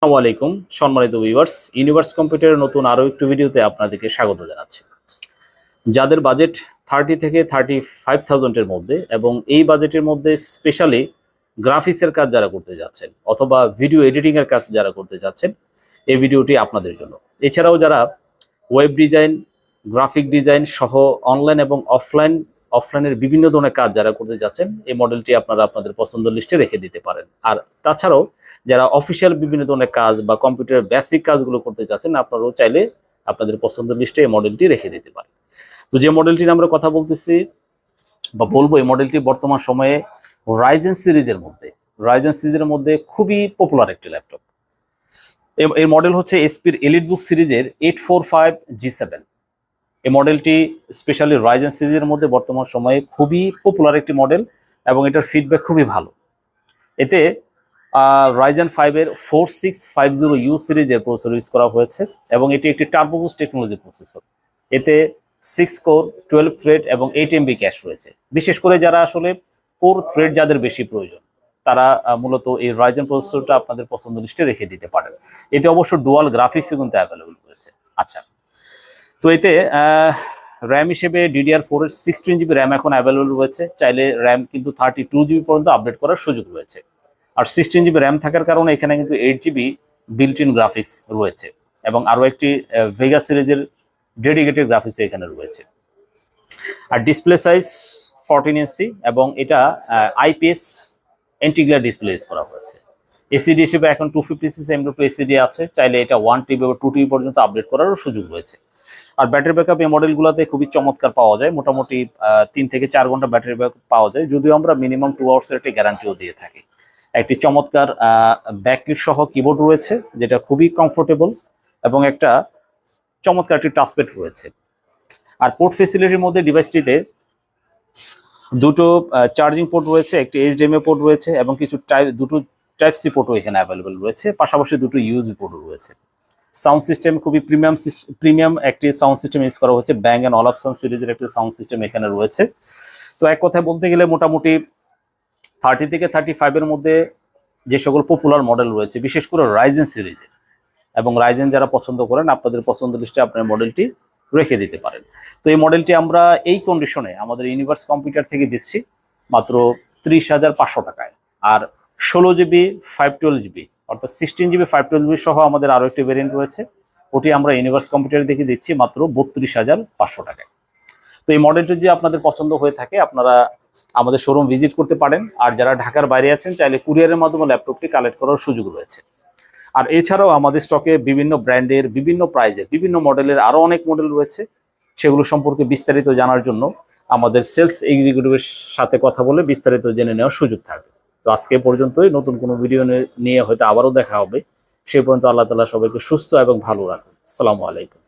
আসসালামু আলাইকুম, সম্মানিত ভিউয়ার্স ইউনিভার্স কম্পিউটারের নতুন আরও একটু ভিডিওতে আপনাদেরকে স্বাগত জানাচ্ছি। যাদের বাজেট থার্টি থেকে থার্টি ফাইভ থাউজেন্ডের মধ্যে এবং এই বাজেটের মধ্যে স্পেশালি গ্রাফিক্সের কাজ যারা করতে যাচ্ছেন অথবা ভিডিও এডিটিংয়ের কাজ যারা করতে যাচ্ছেন, এই ভিডিওটি আপনাদের জন্য। এছাড়াও যারা ওয়েব ডিজাইন গ্রাফিক ডিজাইন সহ অনলাইন এবং অফলাইন অফলাইনের বিভিন্ন ধরনের কাজ যারা করতে যাচ্ছেন, এই মডেলটি আপনারা আপনাদের পছন্দের লিস্টে রেখে দিতে পারেন। আর তাছাড়াও যারা অফিসিয়াল বিভিন্ন ধরনের কাজ বা কম্পিউটারের বেসিক কাজগুলো করতে চাচ্ছেন আপনারাও চাইলে আপনাদের পছন্দের লিস্টে এই মডেলটি রেখে দিতে পারেন। তো যে মডেলটি নিয়ে আমরা কথা বলতেছি বা বলব, এই মডেলটি বর্তমান সময়ে রাইজেন সিরিজের মধ্যে রাইজেন সিরিজের মধ্যে খুবই পপুলার একটি ল্যাপটপ এই মডেল হচ্ছে এসপির এলিট বুক সিরিজের eight four five G seven এই মডেলটি স্পেশালি রাইজেন সিরিজের মধ্যে বর্তমান সময়ে খুবই পপুলার একটি মডেল এবং এটার ফিডব্যাক খুবই ভালো। এতে রাইজেন ফাইভের four six five zero U সিরিজের প্রসেসর ইউজ করা হয়েছে এবং এটি একটি টার্বোবুস টেকনোলজি প্রসেসর এতে সিক্স কোর টুয়েলভ থ্রেড এবং এইট এমবি ক্যাশ রয়েছে। বিশেষ করে যারা আসলে কোর থ্রেড যাদের বেশি প্রয়োজন, তারা মূলত এই রাইজেন প্রসেসরটা আপনাদের পছন্দ লিস্টে রেখে দিতে পারেন। এতে অবশ্য ডুয়াল গ্রাফিক্সও কিন্তু অ্যাভেলেবল রয়েছে। আচ্ছা তো এতে র্যাম হিসেবে ডিডিআর ফোর এর সিক্সটিন জিবি র্যাম এখন অ্যাভেলেবল রয়েছে। চাইলে র্যাম কিন্তু থার্টি টু জিবি পর্যন্ত আপডেট করার সুযোগ রয়েছে। আর সিক্সটিন জিবি র্যাম থাকার কারণে এখানে কিন্তু eight GB built in graphics রয়েছে এবং আরও একটি ভেগা সিরিজের ডেডিকেটেড গ্রাফিক্স এখানে রয়েছে। আর ডিসপ্লে সাইজ ফোরটিন ইঞ্চি এবং এটা আইপিএস এন্টিগ্লার ডিসপ্লে ইউজ করা হয়েছে। এসিডি হিসেবে এখন two fifty six M two SSD আছে। চাইলে এটা ওয়ান টিবি বা টু টিবি পর্যন্ত আপডেট করারও সুযোগ রয়েছে। আর ব্যাটারি ব্যাকআপ এই মডেলগুলোতে খুবই চমৎকার পাওয়া যায়। মোটামুটি তিন থেকে চার ঘণ্টা ব্যাটারি ব্যাকআপ পাওয়া যায়। যদিও আমরা মিনিমাম টু আওয়ার্সের একটি গ্যারান্টিও দিয়ে থাকি। একটি চমৎকার ব্যাকলিট সহ কিবোর্ড রয়েছে, যেটা খুবই কমফোর্টেবল এবং একটা চমৎকার একটি টাচপ্যাড রয়েছে। আর পোর্ট ফেসিলিটির মধ্যে ডিভাইসটিতে দুটো চার্জিং পোর্ট রয়েছে, একটি এইচডিএমএ পোর্ট রয়েছে এবং কিছু টাইপ দুটো টাইপ সি পোর্টও এখানে অ্যাভেলেবেল রয়েছে। পাশাপাশি দুটো ইউএসবি পোর্টও রয়েছে। সাউন্ড সিস্টেম খুবই প্রিমিয়াম প্রিমিয়াম একটি সাউন্ড সিস্টেম ইউজ করা হচ্ছে। ব্যাং অ্যান্ড অলাপসন সিরিজের একটি সাউন্ড সিস্টেম এখানে রয়েছে। তো এক কথায় বলতে গেলে মোটামুটি থার্টি থেকে থার্টি ফাইভের মধ্যে যে সকল পপুলার মডেল রয়েছে, বিশেষ করে রাইজেন সিরিজের এবং রাইজেন যারা পছন্দ করেন, আপনাদের পছন্দ লিস্টে আপনার মডেলটি রেখে দিতে পারেন। তো এই মডেলটি আমরা এই কন্ডিশনে আমাদের ইউনিভার্স কম্পিউটার থেকে দিচ্ছি মাত্র ত্রিশ হাজার পাঁচশো টাকায়। আর ষোলো জিবি ফাইভ টুয়েলভ জিবি, অর্থাৎ sixteen GB five twelve GB সহ আমাদের আরও একটি ভেরিয়েন্ট রয়েছে। ওটি আমরা ইউনিভার্স কম্পিউটারে দেখে দিচ্ছি মাত্র বত্রিশ হাজার পাঁচশো টাকায়। তো এই মডেলটি যদি আপনাদের পছন্দ হয়ে থাকে, আপনারা আমাদের শোরুম ভিজিট করতে পারেন। আর যারা ঢাকার বাইরে আছেন, চাইলে কুরিয়ারের মাধ্যমে ল্যাপটপটি কালেক্ট করার সুযোগ রয়েছে। আর এছাড়াও আমাদের স্টকে বিভিন্ন ব্র্যান্ডের বিভিন্ন প্রাইজের বিভিন্ন মডেলের আরও অনেক মডেল রয়েছে। সেগুলো সম্পর্কে বিস্তারিত জানার জন্য আমাদের সেলস এক্সিকিউটিভের সাথে কথা বলে বিস্তারিত জেনে নেওয়ার সুযোগ থাকবে। তো আজকে পর্যন্তই। নতুন কোনো ভিডিও নিয়ে হয়তো আবারও দেখা হবে। সে পর্যন্ত আল্লাহ তালা সবাইকে সুস্থ এবং ভালো রাখুন। আসসালামু আলাইকুম।